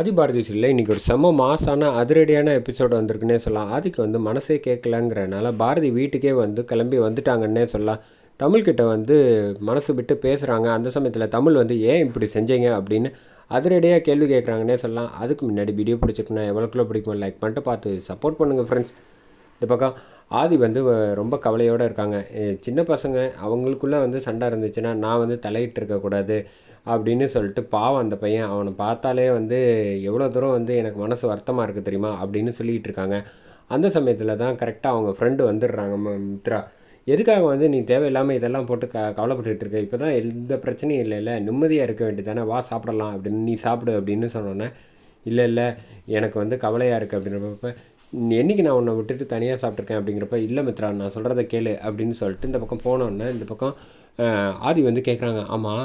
ஆதிபாரதி சீரியலில் இன்றைக்கி ஒரு செம்ம மாசான அதிரடியான எபிசோடு வந்திருக்குன்னே சொல்லலாம். ஆதிக்கு வந்து மனசே கேட்கலங்கிறனால பாரதி வீட்டுக்கே வந்து கிளம்பி வந்துட்டாங்கன்னே சொல்லலாம். தமிழ்கிட்ட வந்து மனசு விட்டு பேசுகிறாங்க அந்த சமயத்தில் தமிழ் வந்து ஏன் இப்படி செஞ்சீங்க? அப்படின்னு அதிரடியாக கேள்வி கேட்குறாங்கன்னே சொல்லலாம். அதுக்கு முன்னாடி வீடியோ பிடிச்சிருக்குன்னா எவ்வளோக்குள்ளே பிடிக்கும் லைக் பண்ணிட்டு பார்த்து சப்போர்ட் பண்ணுங்கள் ஃப்ரெண்ட்ஸ் இந்த பக்கம் ஆதி வந்து வ- ரொம்ப கவலையோடு இருக்காங்க. சின்ன பசங்க அவங்களுக்குள்ளே வந்து சண்டை இருந்துச்சுன்னா நான் வந்து தலையிட்டு இருக்கக்கூடாது அப்படின்னு சொல்லிட்டு பாவம் அந்த பையன். அவனை பார்த்தாலே வந்து எவ்வளோ தூரம் வந்து எனக்கு மனசு வருத்தமாக இருக்குது தெரியுமா? அப்படின்னு சொல்லிகிட்டு இருக்காங்க. அந்த சமயத்தில் தான் கரெக்டாக அவங்க ஃப்ரெண்டு வந்துடுறாங்க மித்ரா. எதுக்காக வந்து நீ தேவையில்லாமல் இதெல்லாம் போட்டு க கவலைப்பட்டுட்டு இருக்க? இப்போ தான் எந்த பிரச்சனையும் இல்லைல்ல நிம்மதியாக இருக்க வேண்டியதானே வா சாப்பிடலாம் அப்படின்னு நீ சாப்பிடு அப்படின்னு சொன்னோன்னே இல்லை இல்லை. எனக்கு வந்து கவலையாக இருக்குது அப்படின்றப்ப என்னைக்கு நான் உன்னை விட்டுட்டு தனியாக சாப்பிட்ருக்கேன் அப்படிங்கிறப்ப இல்லை மித்ரா நான் சொல்கிறத கேளு அப்படின்னு சொல்லிட்டு இந்த பக்கம் போனோன்னே இந்த பக்கம் ஆதி வந்து கேட்குறாங்க ஆமாம்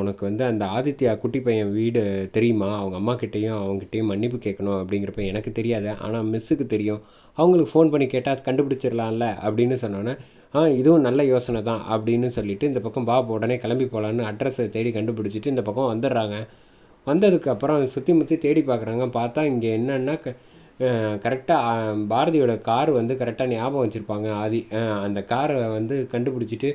உனக்கு வந்து அந்த ஆதித்யா குட்டி பையன் வீடு தெரியுமா? அவங்க அம்மாக்கிட்டேயும் அவங்ககிட்டையும் மன்னிப்பு கேட்கணும் அப்படிங்கிறப்ப எனக்கு தெரியாது. ஆனால் மிஸ்ஸுக்கு தெரியும். அவங்களுக்கு ஃபோன் பண்ணி கேட்டால் கண்டுபிடிச்சிடலாம்ல அப்படின்னு சொன்னோன்னே ஆ இதுவும் நல்ல யோசனை தான் அப்படின்னு சொல்லிவிட்டு இந்த பக்கம் பா உடனே கிளம்பி போகலான்னு அட்ரஸை தேடி கண்டுபிடிச்சிட்டு இந்த பக்கம் வந்துடுறாங்க. வந்ததுக்கப்புறம் சுற்றி முற்றி தேடி பார்க்குறாங்க பார்த்தா இங்கே என்னென்னா கரெக்டாக பாரதியோட கார் வந்து கரெக்டாக ஞாபகம் வச்சுருப்பாங்க. ஆதி அந்த காரை வந்து கண்டுபிடிச்சிட்டு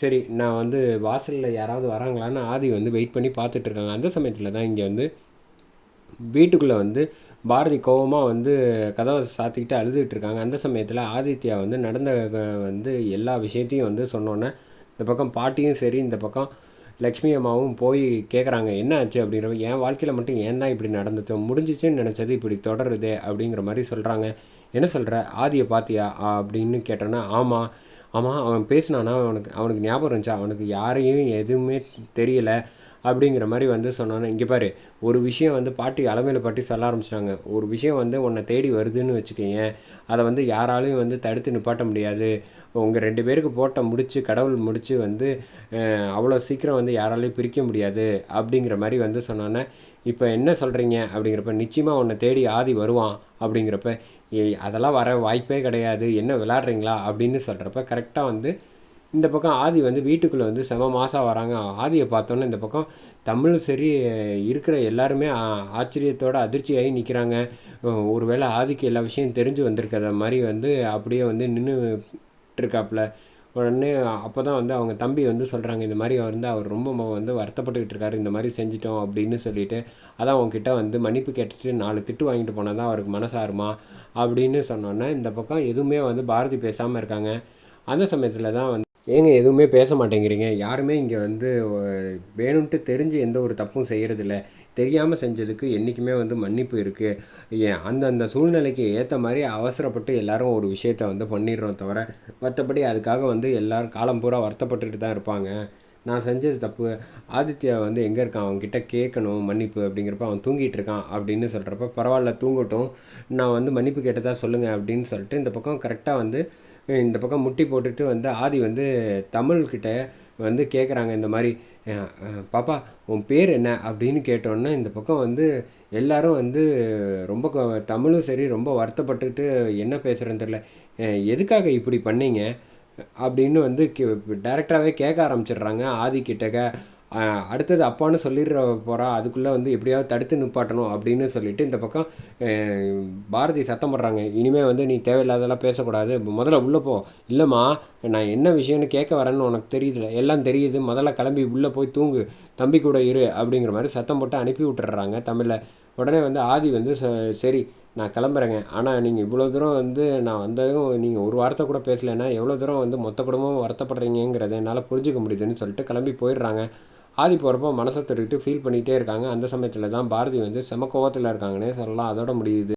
சரி நான் வந்து வாசலில் யாராவது வராங்களான்னு ஆதி வந்து வெயிட் பண்ணி பார்த்துட்ருக்காங்க அந்த சமயத்தில் தான் இங்கே வந்து வீட்டுக்குள்ளே வந்து பாரதி கோபமாக வந்து கதவை சாத்திக்கிட்டு அழுதுகிட்டு இருக்காங்க. அந்த சமயத்தில் ஆதித்யா வந்து நடந்த வந்து எல்லா விஷயத்தையும் வந்து சொன்னோன்னே இந்த பக்கம் பாட்டியும் சரி இந்த பக்கம் லக்ஷ்மி அம்மாவும் போய் கேட்குறாங்க என்ன ஆச்சு? அப்படிங்கிற என் வாழ்க்கையில் மட்டும் ஏன் தான் இப்படி நடந்துச்சு? முடிஞ்சிச்சுன்னு நினச்சது இப்படி தொடருதே அப்படிங்கிற மாதிரி சொல்கிறாங்க என்ன சொல்கிற ஆதியை பாத்தியா? அப்படின்னு கேட்டோன்னா ஆமாம் ஆமாம் அவன் பேசினானா அவனுக்கு அவனுக்கு ஞாபகம் இருந்துச்சா? அவனுக்கு யாரையும் எதுவுமே தெரியலை. அப்படிங்கிற மாதிரி வந்து சொன்னானே இங்கே பாரு ஒரு விஷயம் வந்து பாட்டி அலமையில் பாட்டி சொல்ல ஆரம்பிச்சிட்டாங்க. ஒரு விஷயம் வந்து உன்னை தேடி வருதுன்னு வச்சுக்கோங்க அதை வந்து யாராலையும் வந்து தடுத்து நிப்பாட்ட முடியாது. உங்கள் ரெண்டு பேருக்கு போட்ட முடிச்சு கடவுள் முடித்து வந்து அவ்வளோ சீக்கிரம் வந்து யாராலையும் பிரிக்க முடியாது அப்படிங்கிற மாதிரி வந்து சொன்னானே இப்போ என்ன சொல்கிறீங்க அப்படிங்கிறப்ப நிச்சயமாக உன்னை தேடி ஆதி வருவான் அப்படிங்கிறப்ப அதெல்லாம் வர வாய்ப்பே கிடையாது. என்ன விளாட்றீங்களா அப்படின்னு சொல்கிறப்ப கரெக்டாக வந்து இந்த பக்கம் ஆதி வந்து வீட்டுக்குள்ளே வந்து செம மாதம் வராங்க. ஆதியை பார்த்தோன்னே இந்த பக்கம் தமிழும் சரி இருக்கிற எல்லாருமே ஆச்சரியத்தோட அதிர்ச்சியாகி நிற்கிறாங்க ஒருவேளை ஆதிக்கு எல்லா விஷயம் தெரிஞ்சு வந்திருக்கிறத மாதிரி வந்து அப்படியே வந்து நின்று இருக்காப்புல உடனே அப்போ தான் வந்து அவங்க தம்பி வந்து சொல்கிறாங்க இந்த மாதிரி வந்து அவர் ரொம்ப வந்து வருத்தப்பட்டுக்கிட்டு இருக்காரு இந்த மாதிரி செஞ்சிட்டோம் அப்படின்னு சொல்லிட்டு. அதான் அவங்கக்கிட்ட வந்து மன்னிப்பு கேட்டுட்டு நாலு திட்டு வாங்கிட்டு போனால் தான் அவருக்கு மனசாருமா அப்படின்னு சொன்னோன்னே இந்த பக்கம் எதுவுமே வந்து பாரதி பேசாமல் இருக்காங்க. அந்த சமயத்தில் தான் வந்து ஏங்க எதுவுமே பேச மாட்டேங்கிறீங்க யாருமே இங்கே வந்து அஹ், வேணும்ன்ட்டு தெரிஞ்சு எந்த ஒரு தப்பும் செய்கிறதில்ல தெரியாமல் செஞ்சதுக்கு என்றைக்குமே வந்து மன்னிப்பு இருக்குது ஏன் அந்தந்த சூழ்நிலைக்கு ஏற்ற மாதிரி அவசரப்பட்டு எல்லாரும் ஒரு விஷயத்த வந்து பண்ணிடுறோம் தவிர மற்றபடி அதுக்காக வந்து எல்லோரும் காலம் பூரா வருத்தப்பட்டுட்டு தான் இருப்பாங்க. நான் செஞ்சது தப்பு. ஆதித்யா வந்து எங்கே இருக்கான்? அவன்கிட்ட கேட்கணும் மன்னிப்பு அப்படிங்கிறப்ப அவன் தூங்கிட்டு இருக்கான் அப்படின்னு சொல்கிறப்ப பரவாயில்ல தூங்கட்டும். நான் வந்து மன்னிப்பு கேட்டதாக சொல்லுங்கள் அப்படின்னு சொல்லிட்டு இந்த பக்கம் கரெக்டாக வந்து இந்த பக்கம் முட்டி போட்டுட்டு வந்து ஆதி வந்து தமிழ்கிட்ட வந்து கேட்குறாங்க இந்த மாதிரி பாப்பா உன் பேர் என்ன? அப்படின்னு கேட்டோன்னே இந்த பக்கம் வந்து எல்லாரும் வந்து ரொம்ப தமிழும் சரி ரொம்ப வருத்தப்பட்டுட்டு என்ன பேசுகிறேன்னு தெரில எதுக்காக இப்படி பண்ணீங்க? அப்படின்னு வந்து டேரெக்டாகவே கேட்க ஆரம்பிச்சிடுறாங்க ஆதி கிட்டக்க. அடுத்தது அப்பான்னு சொல்லிடுற போகிறா அதுக்குள்ளே வந்து எப்படியாவது தடுத்து நிப்பாட்டணும் அப்படின்னு சொல்லிட்டு இந்த பக்கம் பாரதி சத்தம் போடுறாங்க. இனிமேல் வந்து நீ தேவையில்லாதெல்லாம் பேசக்கூடாது. முதல்ல உள்ளே போ. இல்லைம்மா நான் என்ன விஷயம்னு கேட்க வரேன்னு உனக்கு தெரியுதுல எல்லாம் தெரியுது. முதல்ல கிளம்பி உள்ளே போய் தூங்கு. தம்பி கூட இரு அப்படிங்கிற மாதிரி சத்தம் போட்டு அனுப்பி விட்டுறாங்க தமிழில். உடனே வந்து ஆதி வந்து "ச- சரி நான் கிளம்புறேங்க. ஆனால் நீங்கள் இவ்வளோ தூரம் வந்து நான் வந்ததும் நீங்கள் ஒரு வார்த்தை கூட பேசலைன்னா எவ்வளோ தூரம் வந்து மொத்த குடும்பமும் வருத்தப்படுறீங்கிறத என்னால் புரிஞ்சுக்க முடியுதுன்னு சொல்லிட்டு கிளம்பி போயிடுறாங்க. ஆதி போகிறப்போ மனசை திருட்டு ஃபீல் பண்ணிகிட்டே இருக்காங்க. அந்த சமயத்தில் தான் பாரதி வந்து செம கோவத்தில் இருக்காங்கன்னே சொல்லலாம். அதோட முடியுது.